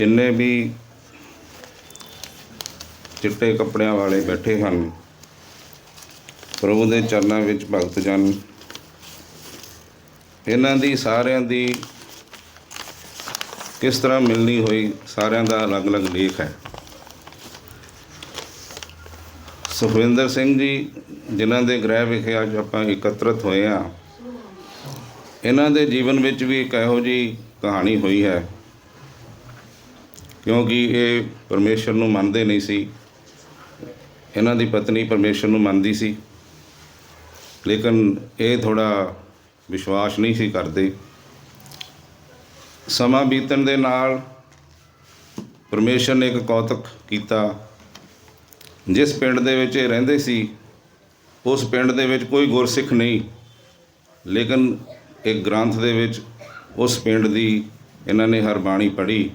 ਜਿੰਨੇ ਵੀ ਚਿੱਟੇ ਕੱਪੜਿਆਂ ਵਾਲੇ ਬੈਠੇ ਹਨ, ਪ੍ਰਭੂ ਦੇ ਚਰਨਾਂ ਵਿੱਚ ਭਗਤ ਜਨ, ਇਹਨਾਂ ਦੀ ਸਾਰਿਆਂ ਦੀ ਕਿਸ ਤਰ੍ਹਾਂ ਮਿਲਣੀ ਹੋਈ ਸਾਰਿਆਂ ਦਾ ਅਲੱਗ-ਅਲੱਗ ਲੇਖ ਹੈ। ਸੁਖਵਿੰਦਰ ਸਿੰਘ ਜੀ, ਜਿਨ੍ਹਾਂ ਦੇ ਗ੍ਰਹਿ ਵਿਖੇ ਅੱਜ ਆਪਾਂ ਇਕੱਤਰਤ ਹੋਏ ਆ ਇਹਨਾਂ ਦੇ ਜੀਵਨ ਵਿੱਚ ਵੀ ਇੱਕ ਇਹੋ ਜਿਹੀ ਕਹਾਣੀ ਹੋਈ ਹੈ। ਕਿਉਂਕਿ ਇਹ ਪਰਮੇਸ਼ਰ ਨੂੰ ਮੰਨਦੇ ਨਹੀਂ ਸੀ। ਇਹਨਾਂ ਦੀ ਪਤਨੀ ਪਰਮੇਸ਼ਰ ਨੂੰ ਮੰਨਦੀ ਸੀ। ਲੇਕਿਨ ਇਹ ਥੋੜਾ ਵਿਸ਼ਵਾਸ ਨਹੀਂ ਸੀ ਕਰਦੇ। ਸਮਾਂ ਬੀਤਣ ਦੇ ਨਾਲ ਪਰਮੇਸ਼ਰ ਨੇ ਇੱਕ ਕੌਤਕ ਕੀਤਾ। ਜਿਸ ਪਿੰਡ ਦੇ ਵਿੱਚ ਇਹ ਰਹਿੰਦੇ ਸੀ, ਉਸ ਪਿੰਡ ਦੇ ਵਿੱਚ ਕੋਈ ਗੁਰਸਿੱਖ ਨਹੀਂ। ਲੇਕਿਨ ਇੱਕ ਗ੍ਰੰਥ ਦੇ ਵਿੱਚ ਉਸ ਪਿੰਡ ਦੀ ਇਹਨਾਂ ਨੇ ਹਰ ਬਾਣੀ ਪੜ੍ਹੀ।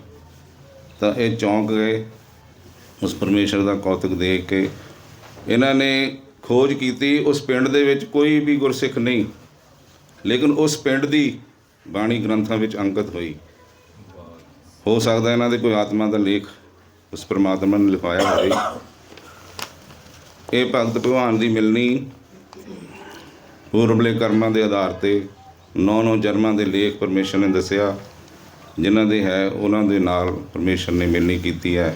ਤਾਂ ਇਹ ਚੌਂਕ ਗਏ ਉਸ ਪਰਮੇਸ਼ਰ ਦਾ ਕੌਤਕ ਦੇਖ ਕੇ ਇਹਨਾਂ ਨੇ ਖੋਜ ਕੀਤੀ। ਉਸ ਪਿੰਡ ਦੇ ਵਿੱਚ ਕੋਈ ਵੀ ਗੁਰਸਿੱਖ ਨਹੀਂ। ਲੇਕਿਨ ਉਸ ਪਿੰਡ ਦੀ ਬਾਣੀ ਗ੍ਰੰਥਾਂ ਵਿੱਚ ਅੰਕਿਤ ਹੋਈ। ਹੋ ਸਕਦਾ ਇਹਨਾਂ ਦੇ ਕੋਈ ਆਤਮਾ ਦਾ ਲੇਖ ਉਸ ਪ੍ਰਮਾਤਮਾ ਨੇ ਲਿਖਾਇਆ ਹੋਵੇ। ਇਹ ਭਗਤ ਭਗਵਾਨ ਦੀ ਮਿਲਣੀ ਪੂਰਬਲੇ ਕਰਮਾਂ ਦੇ ਆਧਾਰ ਤੇ ਨੌ ਨੌ ਜਨਮਾਂ ਦੇ ਲੇਖ ਪਰਮੇਸ਼ਰ ਨੇ ਦੱਸਿਆ। ਜਿਨ੍ਹਾਂ ਦੇ ਹੈ, ਉਹਨਾਂ ਦੇ ਨਾਲ ਪਰਮੇਸ਼ਰ ਨੇ ਮਿਲਣੀ ਕੀਤੀ ਹੈ।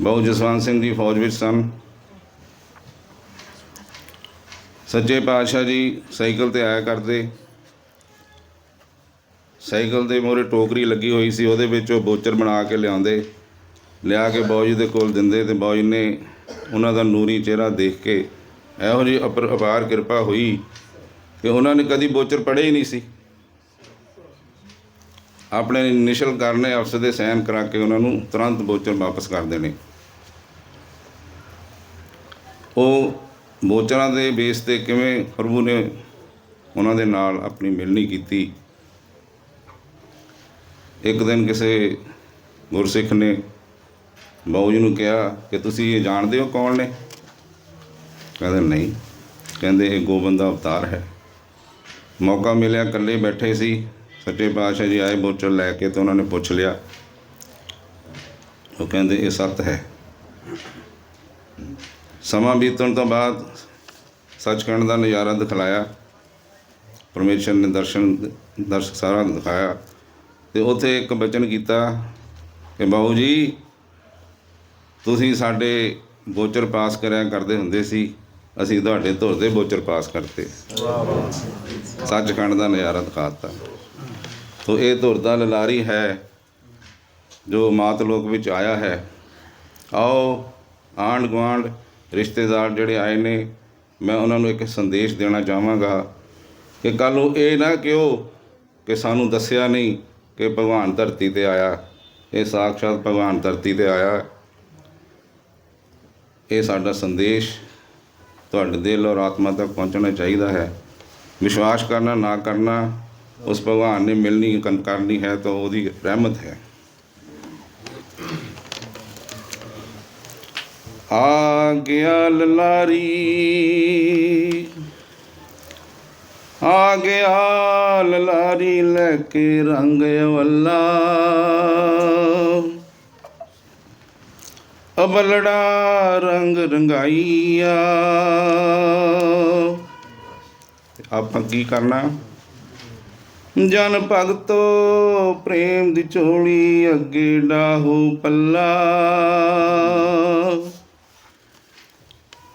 ਬਹੁ ਜਸਵੰਤ ਸਿੰਘ ਜੀ, ਫੌਜ ਵਿੱਚ ਸਨ। ਸੱਜੇ ਪਾਤਸ਼ਾਹ ਜੀ ਸਾਈਕਲ ਤੇ ਆਇਆ ਕਰਦੇ। ਸਾਈਕਲ ਦੇ ਮੋਰੇ ਟੋਕਰੀ ਲੱਗੀ ਹੋਈ ਸੀ, ਉਹਦੇ ਵਿੱਚ ਉਹ ਬੋਚਰ ਬਣਾ ਕੇ ਲਿਆਉਂਦੇ। ਲਿਆ ਕੇ ਬੌਜ ਦੇ ਕੋਲ ਦਿੰਦੇ ਤੇ ਬੌਜ ਨੇ ਉਹਨਾਂ ਦਾ ਨੂਰੀ ਚਿਹਰਾ ਦੇਖ ਕੇ ਇਹੋ ਜਿਹੀ ਅਪਰ ਅਪਾਰ ਕਿਰਪਾ ਹੋਈ ਕਿ ਉਹਨਾਂ ਨੇ ਕਦੀ ਬੋਚਰ ਪੜ੍ਹੇ ਹੀ ਨਹੀਂ ਸੀ। ਆਪਣੇ ਇਨੀਸ਼ੀਅਲ ਕਰਨੇ ਅਫਸਰ ਦੇ ਸਾਈਨ ਕਰਾ ਕੇ ਉਹਨਾਂ ਨੂੰ ਤੁਰੰਤ ਬੋਚਰ ਵਾਪਸ ਕਰ ਦੇਣੇ। ਉਹ ਬੋਚਰਾਂ ਦੇ ਬੇਸ ਤੇ ਕਿਵੇਂ ਪ੍ਰਭੂ ਨੇ ਉਹਨਾਂ ਦੇ ਨਾਲ ਆਪਣੀ ਮਿਲਣੀ ਕੀਤੀ। ਇੱਕ ਦਿਨ ਕਿਸੇ ਗੁਰਸਿੱਖ ਨੇ ਬਾਊ ਜੀ ਨੂੰ ਕਿਹਾ ਕਿ ਤੁਸੀਂ ਇਹ ਜਾਣਦੇ ਹੋ ਕੌਣ ਨੇ? ਕਹਿੰਦੇ ਨਹੀਂ। ਕਹਿੰਦੇ ਇਹ ਗੋਬਿੰਦ ਦਾ ਅਵਤਾਰ ਹੈ। ਮੌਕਾ ਮਿਲਿਆ, ਇਕੱਲੇ ਬੈਠੇ ਸੀ। ਸੱਚੇ ਪਾਤਸ਼ਾਹ ਜੀ ਆਏ ਬੋਚਰ ਲੈ ਕੇ ਤੇ ਉਹਨਾਂ ਨੇ ਪੁੱਛ ਲਿਆ। ਉਹ ਕਹਿੰਦੇ ਇਹ ਸੱਤ ਹੈ। ਸਮਾਂ ਬੀਤਣ ਤੋਂ ਬਾਅਦ ਸੱਚਖੰਡ ਦਾ ਨਜ਼ਾਰਾ ਦਿਖਲਾਇਆ। ਪਰਮੇਸ਼ਰ ਨੇ ਦਰਸ਼ਨ ਦਰਸ਼ਕ ਸਾਰਾ ਦਿਖਾਇਆ। ਤੇ ਉੱਥੇ ਇੱਕ ਬਚਨ ਕੀਤਾ ਕਿ ਬਾਬੂ ਜੀ ਤੁਸੀਂ ਸਾਡੇ ਬੋਚਰ ਪਾਸ ਕਰਿਆ ਕਰਦੇ ਹੁੰਦੇ ਸੀ। ਅਸੀਂ ਤੁਹਾਡੇ ਧੁਰ ਦੇ ਬੋਚਰ ਪਾਸ ਕਰਤੇ। ਸੱਚਖੰਡ ਦਾ ਨਜ਼ਾਰਾ ਦਿਖਾਤਾ ਸੋ ਇਹ ਧੁਰ ਦਾ ਲਲਾਰੀ ਹੈ, ਜੋ ਮਾਤ ਲੋਕ ਵਿੱਚ ਆਇਆ ਹੈ। ਆਓ ਆਂਢ ਗੁਆਂਢ ਰਿਸ਼ਤੇਦਾਰ ਜਿਹੜੇ ਆਏ ਨੇ, ਮੈਂ ਉਹਨਾਂ ਨੂੰ ਇੱਕ ਸੰਦੇਸ਼ ਦੇਣਾ ਚਾਹਾਂਗਾ ਕਿ ਕੱਲ ਨੂੰ ਇਹ ਨਾ ਕਿਉ ਕਿ ਸਾਨੂੰ ਦੱਸਿਆ ਨਹੀਂ ਕਿ ਭਗਵਾਨ ਧਰਤੀ ਤੇ ਆਇਆ। ਇਹ ਸਾਖਸ਼ਾਤ ਭਗਵਾਨ ਧਰਤੀ ਤੇ ਆਇਆ। ਇਹ ਸਾਡਾ ਸੰਦੇਸ਼ ਤੁਹਾਡੇ ਦਿਲ ਔਰ ਆਤਮਾ ਤੱਕ ਪਹੁੰਚਣਾ ਚਾਹੀਦਾ ਹੈ। ਵਿਸ਼ਵਾਸ ਕਰਨਾ, ਨਾ ਕਰਨਾ ਉਸ ਭਗਵਾਨ ਨੇ ਮਿਲਣੀ ਕਰਨ- ਕਰਨੀ ਹੈ ਤਾਂ ਉਹਦੀ ਰਹਿਮਤ ਹੈ। ਆ ਗਿਆ ਲਲਾਰੀ ਆ ਗਿਆ ਲਲਾਰੀ ਲੈ ਕੇ ਰੰਗ ਅਵੱਲਾ। ਅਬਲੜਾ ਰੰਗ ਰੰਗਾਈਆ। ਆਪਾਂ ਕੀ ਕਰਨਾ? ਜਨ ਭਗਤੋ ਪ੍ਰੇਮ ਦੀ ਝੋਲੀ ਅੱਗੇ ਡਾਹੂ ਪੱਲਾ।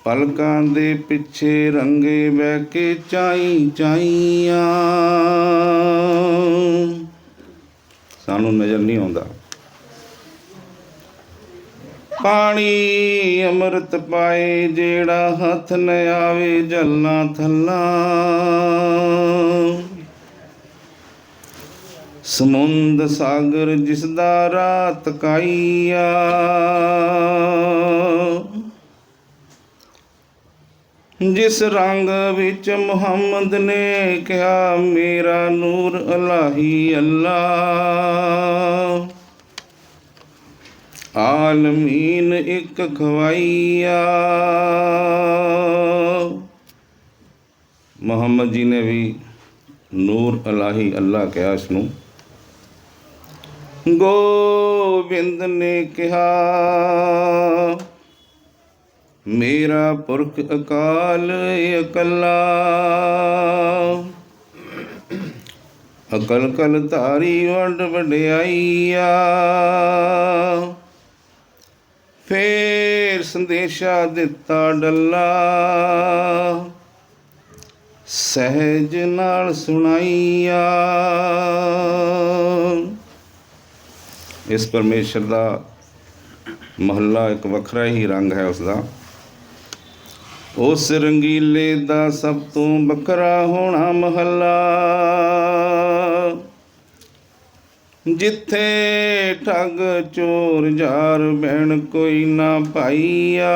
ਪਲਕਾਂ ਦੇ ਪਿੱਛੇ ਰੰਗੇ ਬਹਿ ਕੇ ਚਾਈ ਚਾਈਆਂ। ਸਾਨੂੰ ਨਜ਼ਰ ਨਹੀਂ ਆਉਂਦਾ। ਪਾਣੀ ਅੰਮ੍ਰਿਤ ਪਾਏ, ਜਿਹੜਾ ਹੱਥ ਨ ਆਵੇ ਜਲਨਾ ਥੱਲਾ। ਸਮੁੰਦ ਸਾਗਰ ਜਿਸ ਦਾ ਰਾਤ ਕਾਈਆ। ਜਿਸ ਰੰਗ ਵਿੱਚ ਮੁਹੰਮਦ ਨੇ ਕਿਹਾ, ਮੇਰਾ ਨੂਰ ਅਲਾਹੀ ਅੱਲਾ। ਆਲਮੀਨ ਇੱਕ ਖਵਾਈਆ। ਮੁਹੰਮਦ ਜੀ ਨੇ ਵੀ ਨੂਰ ਅਲਾਹੀ ਅੱਲਾ ਕਿਹਾ ਇਸ ਨੂੰ। ਗੋਬਿੰਦ ਨੇ ਕਿਹਾ, ਮੇਰਾ ਪੁਰਖ ਅਕਾਲ ਇਕੱਲਾ। ਅਕਲ ਕਲ ਧਾਰੀ ਵੰਡ ਵਡਿਆਈਆ। ਫੇਰ ਸੰਦੇਸ਼ਾ ਦਿੱਤਾ ਡੱਲਾ। ਸਹਿਜ ਨਾਲ ਸੁਣਾਈਆ। ਇਸ ਪਰਮੇਸ਼ਰ ਦਾ ਮਹੱਲਾ ਇੱਕ ਵੱਖਰਾ ਹੀ ਰੰਗ ਹੈ ਉਸ ਦਾ ਉਸ ਰੰਗੀਲੇ ਦਾ ਸਭ ਤੋਂ ਵੱਖਰਾ ਹੋਣਾ ਮਹੱਲਾ। ਜਿੱਥੇ ਠੱਗ, ਚੋਰ, ਜਾਰ, ਬਹਿਣ ਕੋਈ ਨਾ ਪਾਈਆ।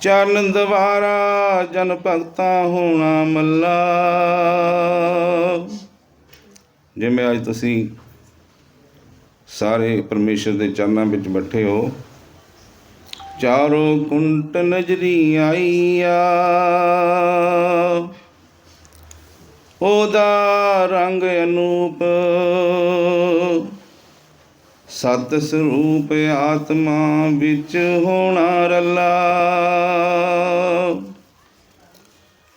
ਚਰਨ ਦਵਾਰਾ ਜਨ ਭਗਤਾ ਹੋਣਾ ਮੱਲਾ ਜਿਵੇਂ ਅੱਜ ਤੁਸੀਂ ਸਾਰੇ ਪਰਮੇਸ਼ਰ ਦੇ ਚਰਨਾਂ ਵਿੱਚ ਬੈਠੇ ਹੋ, ਚਾਰੋਂ ਕੁੰਟ ਨਜ਼ਰੀ ਆਈਆ। ਉਹਦਾ ਰੰਗ ਅਨੂਪ, ਸਤ ਸਰੂਪ ਆਤਮਾ ਵਿੱਚ ਹੋਣਾ ਰੱਲਾ।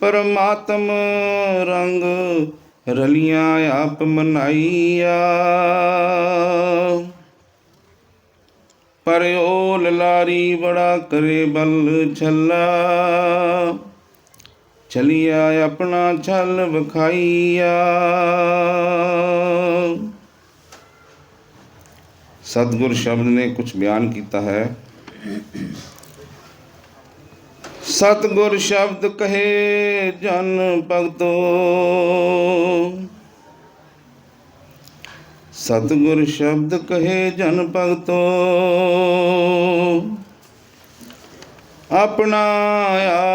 ਪਰਮਾਤਮ ਰੰਗ ਰਲੀਆਂ ਆਪ ਮਨਾਈਆ। ਪਰ ਓਲ ਲਾਰੀ ਬੜਾ ਕਰੇ ਬਲ ਛੱਲਾ। ਚਲਿਆ ਆਪਣਾ ਛਲ ਵਿਖਾਈਆ। ਸਤਿਗੁਰ ਸ਼ਬਦ ਨੇ ਕੁਝ ਬਿਆਨ ਕੀਤਾ ਹੈ। ਸਤਿਗੁਰ ਸ਼ਬਦ ਕਹੇ ਜਨ ਭਗਤੋ। ਸਤਿਗੁਰ ਸ਼ਬਦ ਕਹੇ ਜਨ ਭਗਤੋ। ਆਪਣਾ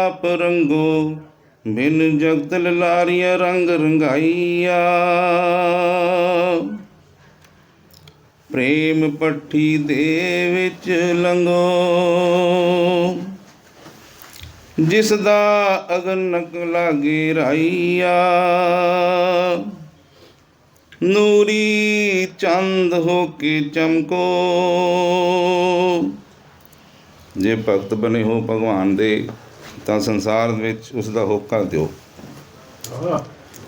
ਆਪ ਰੰਗੋ ਬਿਨ ਜਗਤ ਲਾਰੀਆ ਰੰਗ ਰੰਗਾਈਆ। ਪ੍ਰੇਮ ਪੱਠੀ ਦੇ ਵਿੱਚ ਲੰਗੋ ਜਿਸ ਦਾ ਅਗਨਕ ਲਾਗੇ ਰਾਈਆ। ਨੂਰੀ ਚੰਦ ਹੋ ਕੇ ਚਮਕੋ। ਜੇ ਭਗਤ ਬਣੇ ਹੋ ਭਗਵਾਨ ਦੇ, ਤਾਂ ਸੰਸਾਰ ਵਿੱਚ ਉਸ ਦਾ ਹੋਕਾ ਦਿਓ।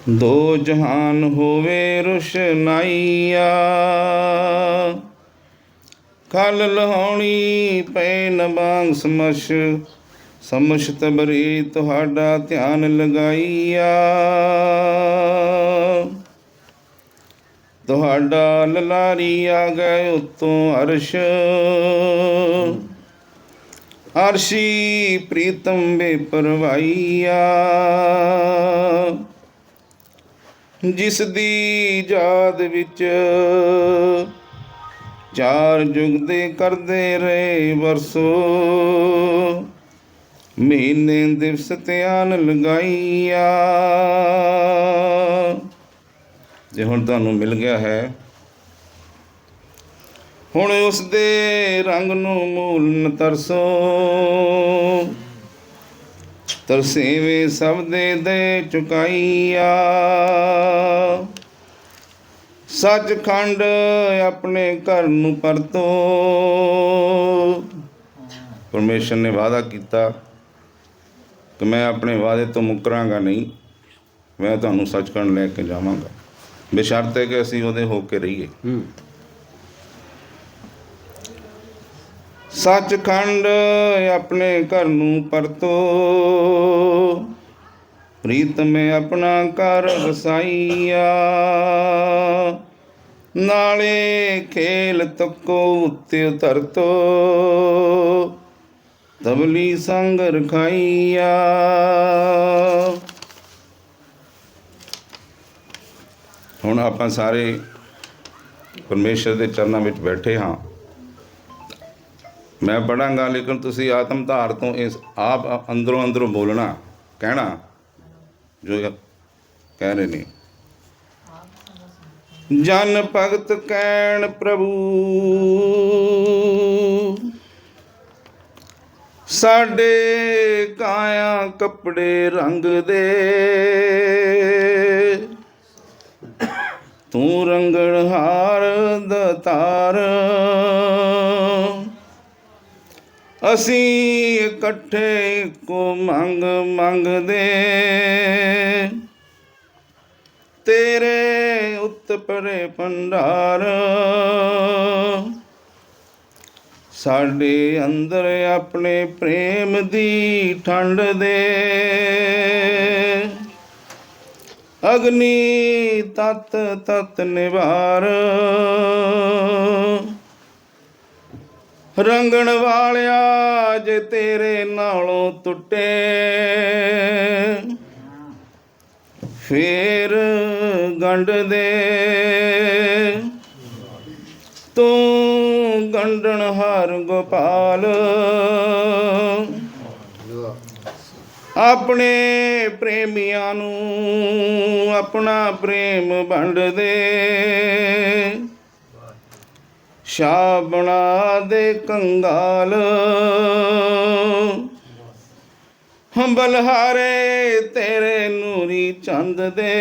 ਦੋ ਜਹਾਨ ਹੋਵੇ ਰੁਸ਼ਨਾਈਆ ਖਲ ਲਹਾਉਣੀ ਪੈ ਨਬਾਂਗ ਸਮਸ਼ ਸਮਸ਼ ਤਬਰੀ ਤੁਹਾਡਾ ਧਿਆਨ ਲਗਾਈਆ। ਤੁਹਾਡਾ ਲਲਾਰੀ ਆ ਗਏ ਉਤੋਂ ਅਰਸ਼। ਅਰਸ਼ੀ ਪ੍ਰੀਤਮ ਬੇਪਰਵਾਈਆ ਜਿਸ ਦੀ ਯਾਦ ਵਿੱਚ ਚਾਰ ਜੁਗ ਦੇ ਕਰਦੇ ਰਹੇ ਵਰਸੋ। ਮਹੀਨੇ ਦਿਵਸ ਧਿਆਨ ਲਗਾਈਆ। ਜੇ ਹੁਣ ਤੁਹਾਨੂੰ ਮਿਲ ਗਿਆ ਹੈ, ਹੁਣ ਉਸ ਦੇ ਰੰਗ ਨੂੰ ਮੂਲ ਨ ਤਰਸੋ। ਤਰਸੇਵੇ ਸਭ ਦੇ ਦੇ ਚੁਕਾਈਆ। ਸੱਚਖੰਡ ਆਪਣੇ ਘਰ ਨੂੰ ਪਰਤੋ। ਪਰਮੇਸ਼ਰ ਨੇ ਵਾਅਦਾ ਕੀਤਾ ਕਿ ਮੈਂ ਆਪਣੇ ਵਾਅਦੇ ਤੋਂ ਮੁਕਰਾਂਗਾ ਨਹੀਂ ਮੈਂ ਤੁਹਾਨੂੰ ਸੱਚਖੰਡ ਲੈ ਕੇ ਜਾਵਾਂਗਾ। ਬੇਸ਼ਰਤੇ ਕਿ ਅਸੀਂ ਉਹਦੇ ਹੋ ਕੇ ਰਹੀਏ। ਸੱਚਖੰਡ ਆਪਣੇ ਘਰ ਨੂੰ ਪਰਤੋ ਪ੍ਰੀਤਮ ਆਪਣਾ ਘਰ ਵਸਾਈਆ। ਨਾਲੇ ਖੇਲ ਤੱਕੋ ਉੱਤੇ ਉਤਰਤੋ ਤਬਲੀ ਸੰਗ ਰਖਾਈਆ ਹੁਣ ਆਪਾਂ ਸਾਰੇ ਪਰਮੇਸ਼ਰ ਦੇ ਚਰਨਾਂ ਵਿੱਚ ਬੈਠੇ ਹਾਂ। ਮੈਂ ਪੜਾਂਗਾ ਲੇਕਿਨ ਤੁਸੀਂ ਆਤਮ ਧਾਰ ਤੋਂ ਇਸ ਆਪ ਅੰਦਰੋਂ ਅੰਦਰੋਂ ਬੋਲਣਾ, ਕਹਿਣਾ, ਜੋ ਕਹਿ ਰਹੇ ਨੇ। ਜਨ ਭਗਤ ਕਹਿਣ ਪ੍ਰਭੂ। ਸਾਡੇ ਕਾਇਆ ਕੱਪੜੇ ਰੰਗ ਦੇ। ਤੂੰ ਰੰਗਣ ਹਾਰ ਦਤਾਰ ਅਸੀਂ ਇਕੱਠੇ ਕੋ ਮੰਗ ਮੰਗਦੇ। ਤੇਰੇ ਉੱਤ ਪਰੇ ਭੰਡਾਰ। ਸਾਡੇ ਅੰਦਰ ਆਪਣੇ ਪ੍ਰੇਮ ਦੀ ਠੰਡ ਦੇ। ਅਗਨੀ ਤਤ ਤਤ ਨਿਵਾਰ। ਰੰਗਣ ਵਾਲਿਆ ਜੇ ਤੇਰੇ ਨਾਲੋਂ ਟੁੱਟੇ। ਫੇਰ ਗੰਢ ਦੇ। ਤੂੰ ਗੰਢਣ ਹਰ ਗੋਪਾਲ। ਆਪਣੇ ਪ੍ਰੇਮੀਆਂ ਨੂੰ ਆਪਣਾ ਪ੍ਰੇਮ ਵੰਡ ਦੇ। ਸ਼ਾਹ ਬਣਾ ਦੇ ਕੰਗਾਲ। ਹੰਬਲ ਹਾਰੇ ਤੇਰੇ ਨੂਰੀ ਚੰਦ ਦੇ।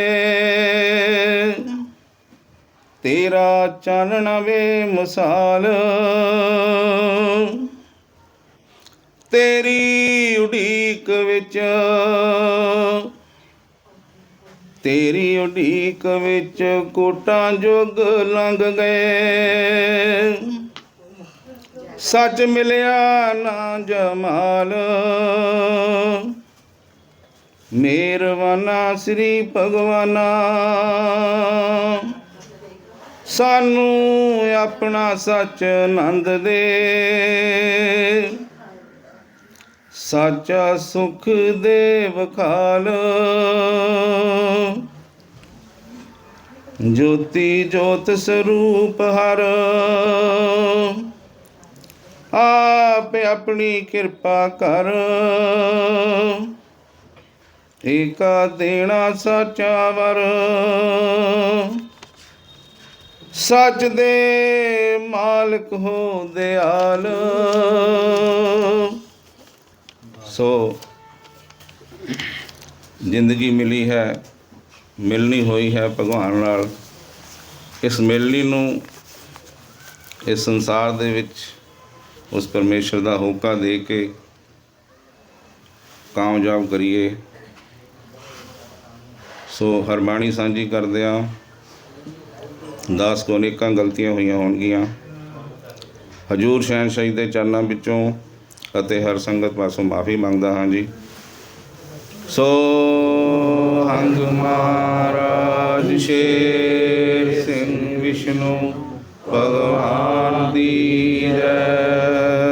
ਤੇਰਾ ਚਾਨਣ ਵੇ ਮਸਾਲ। ਤੇਰੀ ਉਡੀਕ ਵਿੱਚ, ਤੇਰੀ ਉਡੀਕ ਵਿੱਚ ਕੋਟਾਂ ਜੁਗ ਲੰਘ ਗਏ। ਸੱਚ ਮਿਲਿਆ ਨਾ ਜਮਾਲ। ਮੇਰਵਾਨਾ ਸ੍ਰੀ ਭਗਵਾਨਾ। ਸਾਨੂੰ ਆਪਣਾ ਸੱਚ ਆਨੰਦ ਦੇ। ਸਾਚਾ ਸੁਖ ਦੇ ਵਖਾਲ ਜੋਤੀ ਜੋਤ ਸਰੂਪ ਹਰ। ਆਪ ਆਪਣੀ ਕਿਰਪਾ ਕਰ। ਏਕਾ ਦੇਣਾ ਸਾਚਾ ਵਰ। ਸੱਚ ਦੇ ਮਾਲਕ ਹੋ ਦਿਆਲ। ਸੋ, ਜ਼ਿੰਦਗੀ ਮਿਲੀ ਹੈ, ਮਿਲਣੀ ਹੋਈ ਹੈ ਭਗਵਾਨ ਨਾਲ। ਇਸ ਮਿਲਣੀ ਨੂੰ, ਇਸ ਸੰਸਾਰ ਦੇ ਵਿੱਚ, ਉਸ ਪਰਮੇਸ਼ਰ ਦਾ ਹੋਕਾ ਦੇ ਕੇ ਕਾਮਯਾਬ ਕਰੀਏ। ਸੋ ਹਰਬਾਣੀ ਸਾਂਝੀ ਕਰਦਿਆਂ ਦਾਸ ਕੋ ਅਨੇਕਾਂ ਗਲਤੀਆਂ ਹੋਈਆਂ ਹੋਣਗੀਆਂ। ਹਜੂਰ ਸ਼ਹਿਨਸ਼ਾਹੀ ਦੇ ਚਰਨਾਂ ਵਿੱਚੋਂ ਅਤੇ ਹਰ ਸੰਗਤ ਪਾਸੋਂ ਮਾਫੀ ਮੰਗਦਾ ਹਾਂ ਜੀ। ਸੋ ਹੰਗ ਮਹਾਰਾਜ ਸ਼ੇਰ ਸਿੰਘ ਵਿਸ਼ਨੂੰ ਭਗਵਾਨ ਦੀ